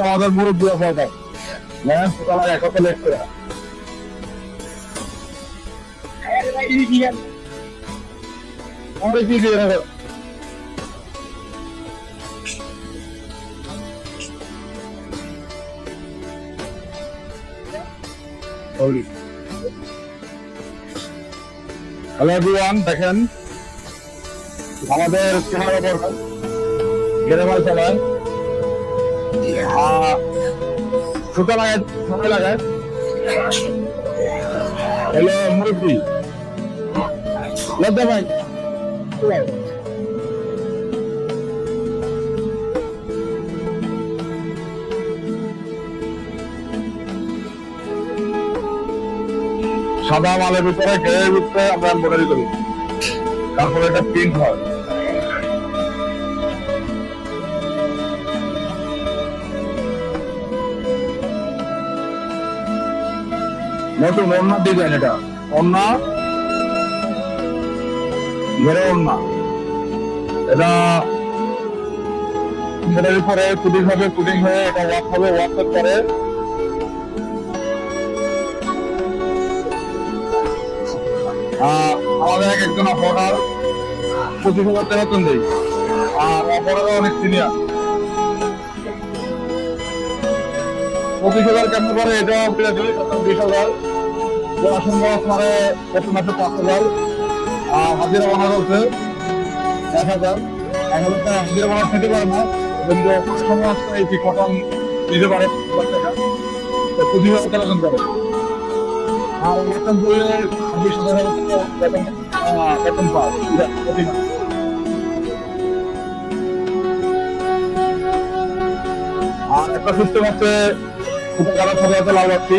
আমাদের মুরব্বী operator ma'am সকালে একত লেট করে। দেখেন। আমাদের চেহারা বড় গেরেমাল চালায় সাদা মালের ভিতরে ঘেরের ভিতরে আমরা এম্বয়ডারি করি। তারপরে এটা প্রিন্ট হয়। নতুন ওন্নার ডিজাইন এটা। ওন্না ঘেরে ওন্না এটা উপরে কুটিং হবে হয়ে এটা ওয়াক হবে পরে আমাদের এক একজন অপারেটর পঁচিশ হাজার বেতন দেয় আর অপারেটর অনেক সিনিয়র পঁচিশ হাজার কেমন করে এটা বিশ হাজার পড়াশোনা বয়স মানে প্রতি পাঁচ হাজার আর হাজিরা বানা হচ্ছে এক হাজার এক হাজার হাজিরা বানা খেতে পারে না কিন্তু সময় আসতে এই কি কটন দিতে পারে টাকা তো করে আর বেতন করলে মাসে আর একটা সিস্টেম হচ্ছে খুব খারাপ হবে হচ্ছে লাভ রাখছি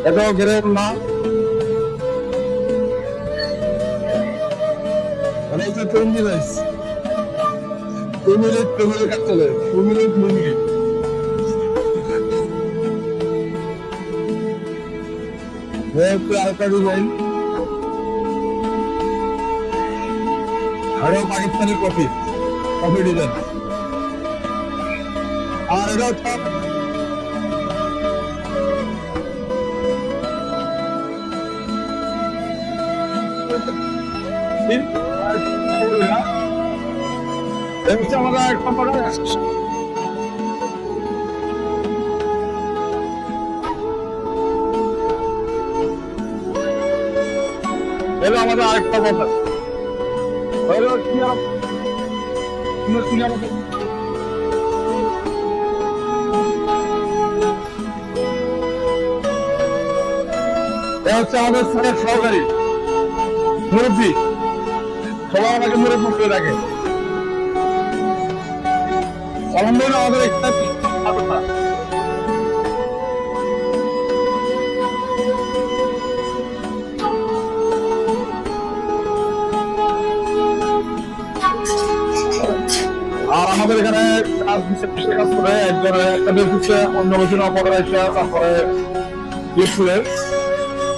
এত গেরের না মানে এই যে train device two minute two minute কাজ চলে টু মিনিট টু একটু আরেকটা ডিজাইন আরও পাকিস্তানি কফি। Coffee design. আর এটা আমাদের এলো আমাদের আরেকটা কথা হলো সিনিয়র সিনিয়র হচ্ছে আমাদের স্যারের সহকারী। মুরব্বী, সবাই আমাকে মুরব্বী করে রাখে আমাদের একটা আর আমাদের এখানে কাজ হিসেবে করে, একজনের একটা বেশ অন্য কিছু অপরাধ তারপরে বিশ্বের